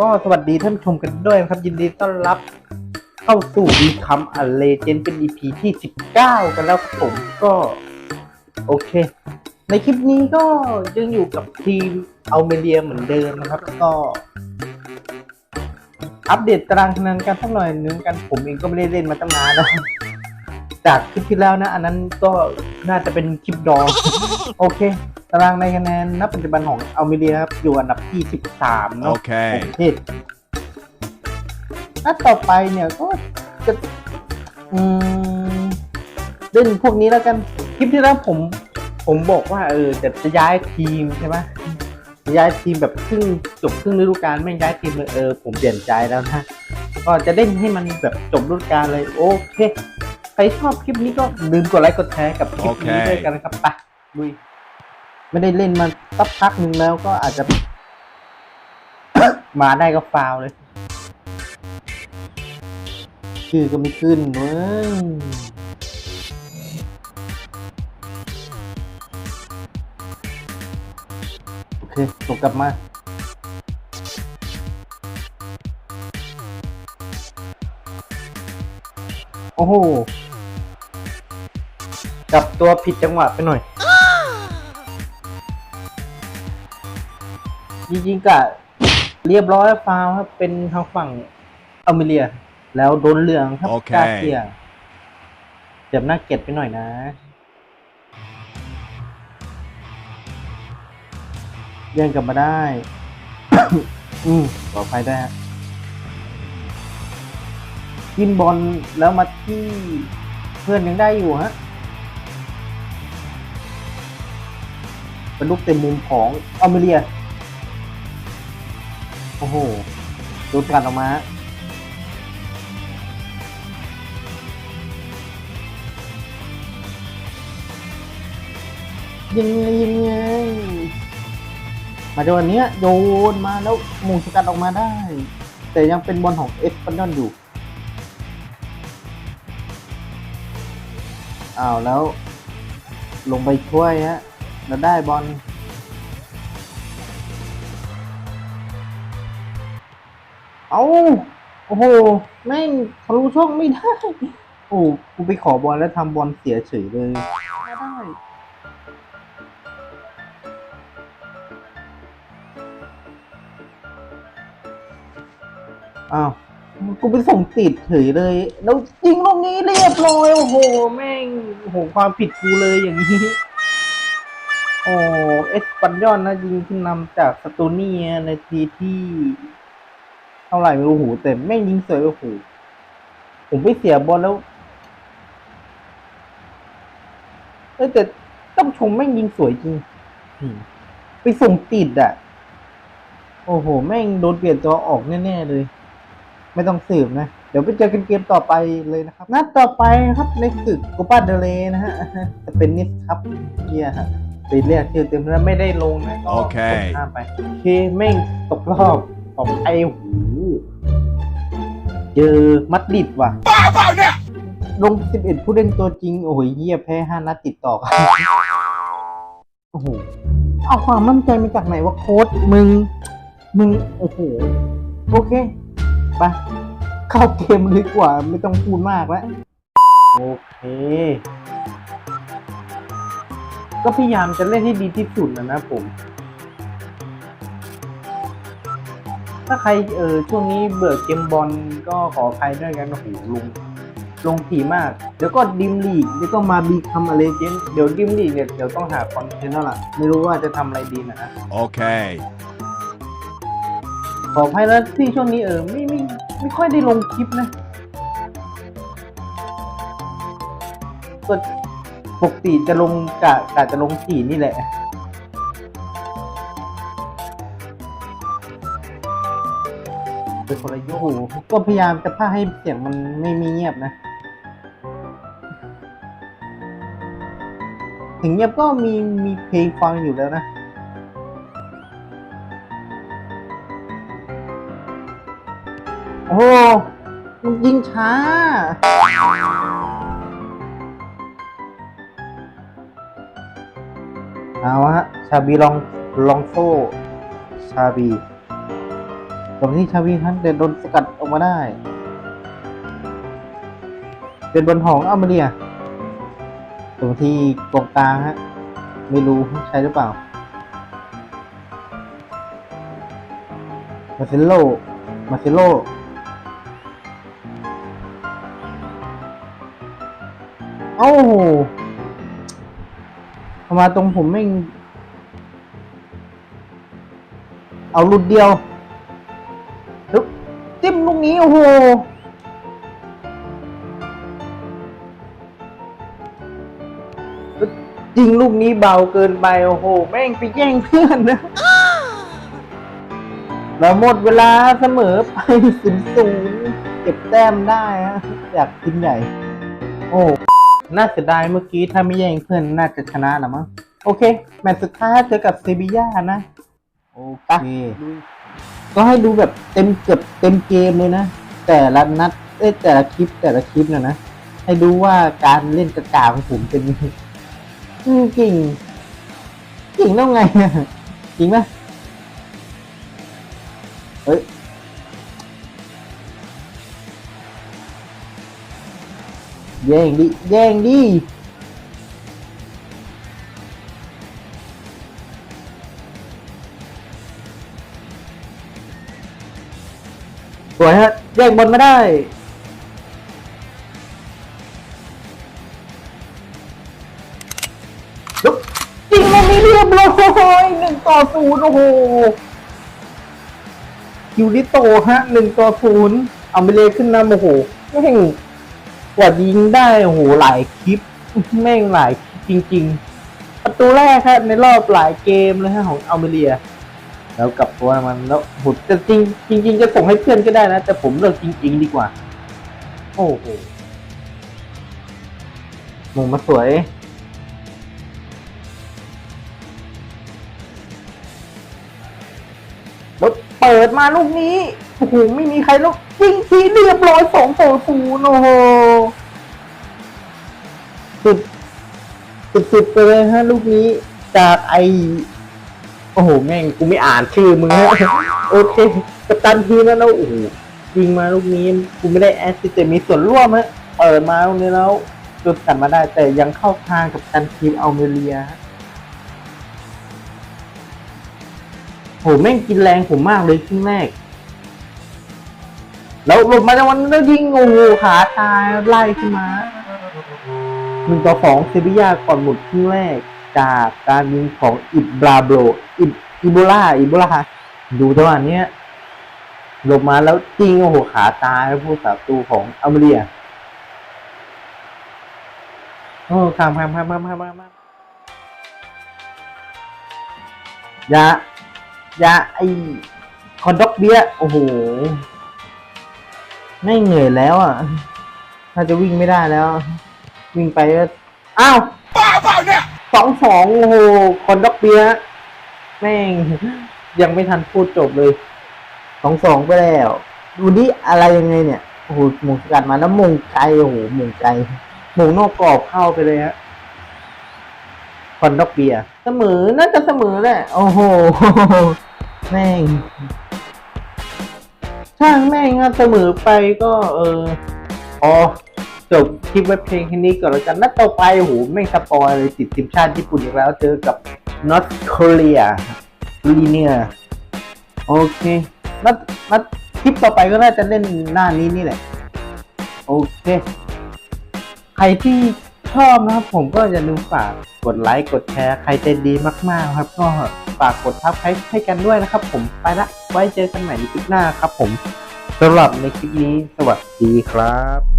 ก็สวัสดีท่านชมกันด้วยนะครับ ยินดีต้อนรับเข้าสู่ดีคัมอัลเลเจนเป็น EP ที่ 19 กันแล้วครับผมก็โอเค ในคลิปนี้ก็ยังอยู่กับทีมเอาเมเดียเหมือนเดิมนะครับ ก็ อัปเดตตารางคะแนนกันสักหน่อยนึงกันผมเองก็ไม่ได้เล่นมาตั้งนานแล้วจากคลิปที่แล้วนะ อันนั้นก็น่าจะเป็นคลิปดอง โอเค ตารางในคะแนนณปัจจุบันของอัลเมเดียครับ อยู่อันดับที่ 13 เนาะ Okay. โอเคนัดต่อไปเนี่ยก็จะอืมเล่นพวกนี้แล้วกัน คลิปที่แล้วผม ผมบอกว่า เออจะจะย้ายทีมใช่ไหมจะย้ายทีมแบบครึ่งจบครึ่งฤดูกาลไม่ย้ายทีมเลยเออ ผมเปลี่ยนใจแล้วนะก็จะเล่นให้มันแบบจบฤดูกาลเลยโอเคใครชอบคลิปนี้ก็ลืมกดไลค์กดแชร์กับคลิปนี้โอเคด้วยกันนะครับไปลุย ไม่ได้เล่นมาสักพักหนึ่งแล้วก็อาจจะ มาได้ก็ฟาวเลย ชื่อก็ไม่ขึ้นเว้ยโอเคส่งกลับมาโอ้โหกลับตัวผิดจังหวะไปหน่อย จริงๆก็เรียบร้อยฟาวครับ เป็นทางฝั่งอเมเรีย แล้วโดนเหลืองครับโอเคกาเซียเจ็บหน้าเก็ตไปหน่อยนะเย่งกลับมาได้ อืมปลอดภัยได้ฮะกินบอลแล้วมาที่เพื่อนยังได้อยู่ฮะเป็นลูกเต็มมุมของอเมเรีย โอ้โหโดนกัดออกมายังไงยังไงมาจังหวะเนี้ยโยนมาแล้วหมูสกัดออกมาได้ แต่ยังเป็นบอลของเอสปันยอนอยู่อ้าวแล้ว ลงไปช่วยฮะแล้วได้บอล เอาโอ้โห แม่งทะลุช่องไม่ได้ โอ้กูไปขอบอลแล้วทำบอลเสียเฉยเลยไม่ได้ อ้าว กูไปส่งติดเฉยเลย แล้วจริงลูกนี้เรียบร้อย โอ้โห แม่ง โอ้โห ความผิดกูเลยอย่างนี้ โอ้ เอสปันยอนนะยิงขึ้นนำจากสตูเนียในทีที่ เท่าไหร่ไม่รู้โอ้โหแต่แม่งยิงสวยโอ้โหผมไปเสียบอลแล้วเอ้ยแต่ต้องชมแม่งยิงสวยจริงอืมไปส่งติดอะ โอ้โห แม่งโดนเปลี่ยนตัวออกแน่ๆเลย ไม่ต้องสืบนะ เดี๋ยวไปเจอกันเกมต่อไปเลยนะครับ นัดต่อไปครับในศึกโคปาเดเลนะฮะจะเป็นนิสครับเฮียฮะไปเรียกชื่อเต็มแล้วไม่ได้ลงนะก็โอเคกดข้ามไปโอเคแม่งตกรอบของไอ้หู เจอมัดริดว่ะลง 11 ผู้เล่นตัวจริง โอ้ยเฮียแพ้ 5 นัดติดต่อกันโอ้โหเอาความมั่นใจมาจากไหนวะโค้ดมึง มึง โอ้โห โอเคไปเข้าเกมเลยดีกว่า ไม่ต้องพูดมากแล้ว โอเค ก็พยายามจะเล่นให้ดีที่สุดนะนะผม ถ้าใครเออช่วงนี้เบื่อเกมบอลก็ขอใครด้วยกันโอ้โหลงลงถี่มาก เดี๋ยวก็ดิมลีกเดี๋ยวก็มาบีคัมอะไรเจนเดี๋ยวดิมลีกเนี่ยเดี๋ยวต้องหาคอนเทนต์แล้วล่ะไม่รู้ว่าจะทำอะไรดีนะ Okay. ขออภัยแล้วที่ช่วงนี้เออไม่ไม่ไม่ค่อยได้ลงคลิปนะก็ปกติจะลงกะกะจะลงถี่นี่แหละ เป็นคนละโยกก็พยายามจะพาให้เสียงมันไม่มีเงียบนะ ถึงเงียบก็มีมีเพลงฟังอยู่แล้วนะ โอ้โหมันยิงช้า เอาฮะ ชาบีลองลองโซ่ ชาบี ตรงที่ชาวีฮันเดินโดนสกัดออกมาได้ เป็นบนหองอัมาเรียตรงที่กองกลางฮะ ไม่รู้ใช่หรือเปล่ามาเซโลมาเซโลเอ้าทำไมาตรงผมไม่งเอาหลุดเดียว จิ้มลูกนี้โอ้โหจริงลูกนี้เบาเกินไปโอ้โห แม่งไปแย่งเพื่อนนะแล้วหมดเวลาเสมอไปศูนย์ศูนย์เก็บแต้มได้ฮะอยากกินใหญ่ โอ้น่าเสียดายเมื่อกี้ถ้าไม่แย่งเพื่อนน่าจะชนะละมั้งโอเค แมตช์สุดท้ายเจอกับเซบีย่านะ โอเค ก็ให้ดูแบบเต็มเกือบเต็มเกมเลยนะ แต่ละนัดเอ้ยแต่ละคลิปแต่ละคลิปนะนะ ให้ดูว่าการเล่นกระกาของผมเป็นยังไงอืมเก่งเก่งแล้วไงจริงไหมเฮ้ยแย่งดิแย่งดิ วยฮะแย่งบอลมาได้ ลุกยิงมันมีเรียบร้อยหนึ่งต่อศูนย์โอ้โหคิวริโตฮะหนึ่งต่อศูนย์เอาไปเลยขึ้นนำโอ้โหแม่งกว่ายิงได้โอ้โหหลายคลิปแม่งหลายคลิปจริง ๆ ประตูแรกครับในรอบหลายเกมเลยฮะของอัลเมเรีย แล้วกลับตัวมันแล้วโหแต่จริงจริง ๆ จะส่งให้เพื่อนก็ได้นะ แต่ผมเลือกจริง ๆ ดีกว่า โอ้โหมงมมาสวยแล้วเปิดมาลูกนี้โอ้โหไม่มีใครลูกยิงทีเรียบร้อยสองต่อศูนย์โอ้โหสุดสุดๆไปเลยฮะลูกนี้จากไอ โอ้โห แม่งกูไม่อ่านชื่อมึงฮะโอเคกัปตันทีมแล้วโอ้โหยิงมาลูกนี้กูไม่ได้แอสซิสต์แต่มีส่วนร่วมฮะเปิดมาตรงนี้แล้วจุดกันมาได้แต่ยังเข้าทางกับตันทีมอัลเมเรียฮะโหแม่งกินแรงผมมากเลยครึ่งแรกแล้วหลบมาจากวันนั้นแล้วยิงโอ้โหขาตายไล่ขึ้นมาหนึ่งต่อสองเซบียาก่อนหมดครึ่งแรก จากการยิงของอิบราโบรอิบอิโบล่าอิโบล่าดูจังหวะเนี้ยหลบมาแล้วจริงโอ้โหขาตายแล้วผู้สาประตูของอเมเรียโอ้ข้ามข้ามข้ามข้ามข้ามข้ามยายาไอคอนด็อกเบียโอ้โหไม่เหนื่อยแล้วอะ ถ้าจะวิ่งไม่ได้แล้ว วิ่งไปก็อ้าวป้าเปล่าเนี่ย สองสองโอ้โหคอนด็อกเบียแม่ง ยังไม่ทันพูดจบเลยสองสองไปแล้ว ดูนี่อะไรยังไงเนี่ยโอ้โหหมงสกัดมาแล้วมงไกลโอ้โหมงไกลมงนอกกรอบเข้าไปเลยฮะคอนด็อกเบียเสมอน่าจะเสมอแหละโอ้โหแม่งช่างแม่งเสมอไปก็ เอออ๋อ จบคลิปเว็บเพลงแค่นี้ก่อนแล้วกันนัดต่อไปโหไม่งสปอยเลยติดทีมชาติญี่ปุ่นอีกแล้วเจอกับนอตเกาหลีลีเนียโอเคนัดนัดคลิปต่อไปก็น่าจะเล่นหน้านี้นี่แหละ โอเค ใครที่ชอบนะครับผมก็อย่าลืมฝากกดไลค์กดแชร์ใครใจดีมากๆครับ ก็ฝากกดทับให้ให้กันด้วยนะครับ ผมไปละไว้เจอกันใหม่ในคลิปหน้าครับ ผมสำหรับในคลิปนี้สวัสดีครับ